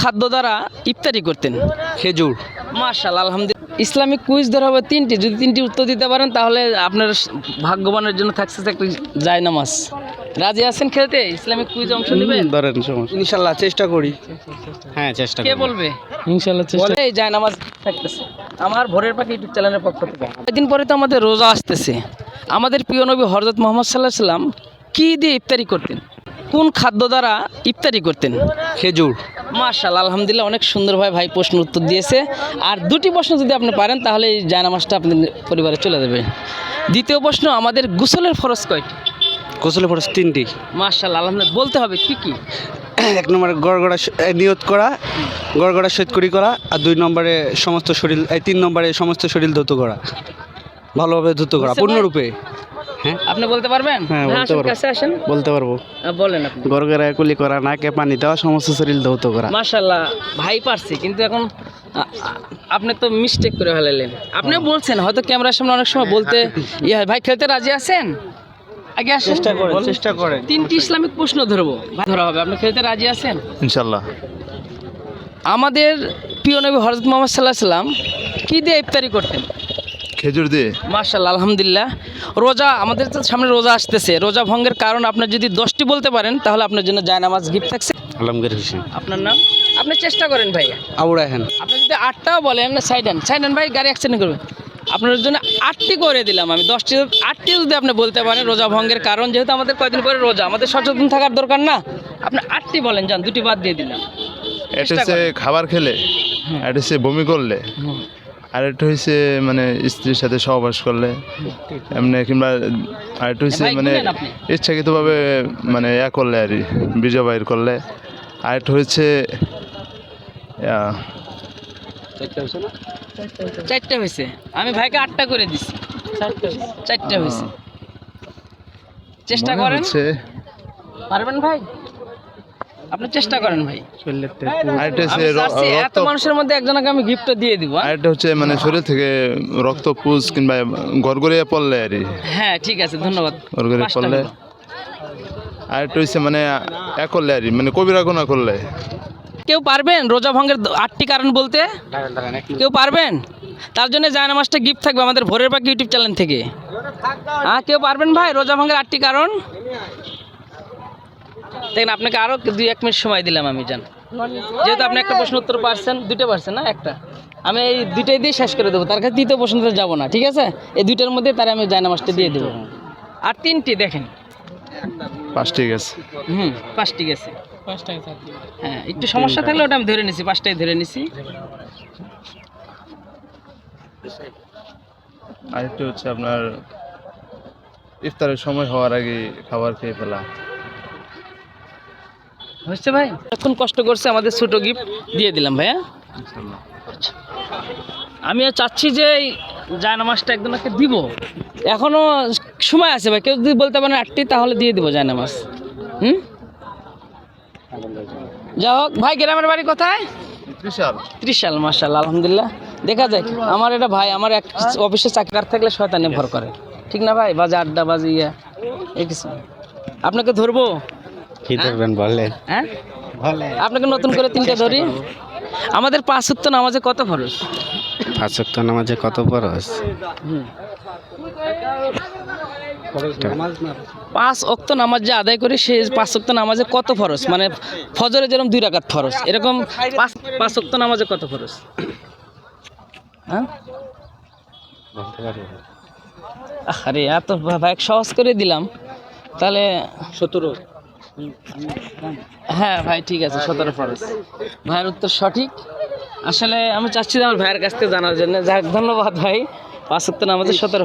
খাদ্য দ্বারা ইফতারি করতেন। খেজুর। মার্শাল আলহামদুলিল্লাহ। ইসলামিক কুইজ ধরা হবে তিনটি। যদি তিনটি উত্তর দিতে পারেন তাহলে আপনার ভাগ্যবানের জন্য থাকছে একটা যায় নামাজ। রাজি আছেন খেলতে? ইসলামিক কুইজ অংশ নেবেন? ধরেন সমস্যা। ইনশাল্লাহ চেষ্টা করি। হ্যাঁ চেষ্টা কে বলবে? ইনশাআল্লাহ চেষ্টা এই যায় নামাজ থাকতেছে। আমার ভোরের পাখি ইউটিউব চ্যানেলের পক্ষ থেকে। কয়েকদিন পরে তো আমাদের রোজা আসতেছে। আমাদের প্রিয় নবী হরজত মোহাম্মদ সাল্লাহ সাল্লাম কি দিয়ে ইফতারি করতেন? কোন খাদ্য দ্বারা ইফতারি করতেন? খেজুর। মার্শাল আলহামদুলিল্লাহ অনেক সুন্দরভাবে ভাই প্রশ্ন উত্তর দিয়েছে। আর দুটি প্রশ্ন যদি আপনি পারেন তাহলে এই জায়নামাজটা আপনার পরিবারে চলে যাবে। দ্বিতীয় প্রশ্ন আমাদের গোসলের ফরজ কয়টি? গোসলের ফরস তিনটি। মার্শাল আলহামদুলিল্লাহ বলতে হবে কি কি? এক নম্বরে গড়গড়া নিয়ত করা গড়গড়া সৈতকরি করা আর দুই নম্বরে সমস্ত শরীর এই তিন নম্বরে সমস্ত শরীর ধুত করা। ভালোভাবে ধুত করা পূর্ণরূপে। হ্যাঁ? আপনি বলতে পারবেন? হ্যাঁ, বলতে পারব। কাছে আসেন। বলতে পারব। বলেন আপনি। গরগরা কুলি করা নাকে পানি দেওয়া সমস্ত শরীর ধৌত করা। মাশাল্লাহ ভাই পারছে কিন্তু এখন আপনি তো মিস্টেক করে ফেলালেন। আপনি বলছেন হয়তো ক্যামেরার সামনে অনেক সময় বলতে ইয়ে হয়। ভাই খেলতে রাজি আছেন? আগে আসেন। চেষ্টা করেন চেষ্টা করেন। তিনটি ইসলামিক প্রশ্ন ধরবো। ধরা হবে। আপনি খেলতে রাজি আছেন? ইনশাল্লাহ আমাদের প্রিয় নবী হরজত মোহাম্মদ সাল্লাহ সাল্লাম কী দিয়ে ইফতারি করতেন? খেজুর দিয়ে? মার্শাল্লাহ আলহামদুলিল্লাহ। রোজা আমাদের তো সামনে রোজা আসতেছে। রোজা ভঙ্গের কারণ আপনার যদি দশটি বলতে পারেন তাহলে আপনার জন্য জায়নামাজ গিফট থাকছে। আলমগীর হোসেন। আপনার নাম? আপনি চেষ্টা করেন ভাই আবু রায়হান। আপনি যদি আটটাও বলেন সাইডান সাইডান ভাই গাড়ি অ্যাক্সিডেন্ট করবে। আপনার জন্য আটটি করে দিলাম আমি। দশটি আটটি যদি আপনি বলতে পারেন রোজা ভঙ্গের কারণ যেহেতু আমাদের কয়দিন পরে রোজা আমাদের সচেতন থাকার দরকার না। আপনি আটটি বলেন যান দুটি বাদ দিয়ে দিলাম। এটা খাবার খেলে এটা হচ্ছে বমি করলে আর একটা হচ্ছে মানে স্ত্রীর সাথে সহবাস করলে। এমনি কিংবা আর একটা হচ্ছে ভাই, মানে ইচ্ছাকৃতভাবে মানে ইয়া করলে আর কি, বীর্য বাইর করলে। আর একটা হচ্ছে ইয়া, চারটে হয়েছে আমি ভাইকে আটটা করে দিছি। চারটে হয়েছে চেষ্টা করেন। পারবেন ভাই? আপনি চেষ্টা করেন ভাই। আর একটা হচ্ছে এত মানুষের মধ্যে একজনকে আমি গিফট দিয়ে দিব হ্যাঁ? আর একটা হচ্ছে মানে শরীর থেকে রক্ত পুজ কিংবা গড়গড়িয়া পড়লে আর হ্যাঁ ঠিক আছে ধন্যবাদ। গড়গড়িয়া পড়লে। হলো। আর একটা হচ্ছে মানে এ করলে আর মানে কবিরা গুণা করলে। কেউ পারবেন রোজা ভঙ্গের আটটি কারণ বলতে? কেউ পারবেন? তার জন্য জায়নামাজটা গিফট থাকবে আমাদের ভোরের পাখি ইউটিউব চ্যানেল থেকে। হ্যাঁ কেউ পারবেন ভাই রোজা ভঙ্গের আটটি কারণ? দেখেন আপনাকে আরও দুই এক মিনিট সময় দিলাম আমি জান। যেহেতু আপনি একটা প্রশ্ন উত্তর পারছেন দুটো পারছেন না একটা। আমি এই দুইটাই দিয়ে শেষ করে দেবো তার কাছে দ্বিতীয় প্রশ্নতে যাব না ঠিক আছে? এই দুইটার মধ্যে তার আমি জায়নামাজটা দিয়ে দেবো। আর তিনটি দেখেন। পাঁচ ঠিক আছে হুম পাঁচটি গেছে। হ্যাঁ একটু সমস্যা থাকলে ওটা আমি ধরে নিছি পাঁচটাই ধরে নিছি। আরেকটা হচ্ছে আপনার ইফতারের সময় হওয়ার আগে খাবার খেয়ে ফেলা। হচ্ছে ভাই? এখন কষ্ট করছে আমাদের ছোট গিফট দিয়ে দিলাম ভাইয়া। আমিও চাচ্ছি যে এই জায়নামাজটা একজনকে দিব। এখনও সময় আছে ভাই কেউ যদি বলতে পারেন আটটি তাহলে দিয়ে দিব জায়নামাজ হুম? যা হোক ভাই গ্রামের বাড়ি কোথায়? ত্রিশাল। মার্শাল আলহামদুলিল্লাহ। দেখা যায় আমার এটা ভাই আমার এক অফিসে চাকরি থাকলে শয়তানে ভর করে। ঠিক না ভাই? বাজে আড্ডা বাজে ইয়া এই কিছু। আপনাকে ধরবো? কি ধরবেন বলেন হ্যাঁ? আপনাকে নতুন করে তিনটা ধরি। আমাদের পাঁচ উক্ত নামাজে কত খরচ পাঁচ ওয়াক্ত নামাজে কত ফরজ? পাঁচ অক্ত নামাজ যে আদায় করি সে পাঁচ অক্ত নামাজে কত ফরজ? মানে ফজরে যেরকম দুই রাকাত ফরজ এরকম পাঁচ পাঁচ অক্ত নামাজে কত ফরজ? হ্যাঁ? আরে এত ভাই সহজ করে দিলাম। তাহলে সতেরো। হ্যাঁ ভাই, ঠিক আছে, সতেরো ফরজ ভাইয়ের উত্তর সঠিক। আসলে আমি চাচ্ছি আমার ভাইয়ের কাছ থেকে জানার জন্য। যাক, ধন্যবাদ ভাই। পাঁচ উত্তর আমাদের সতেরো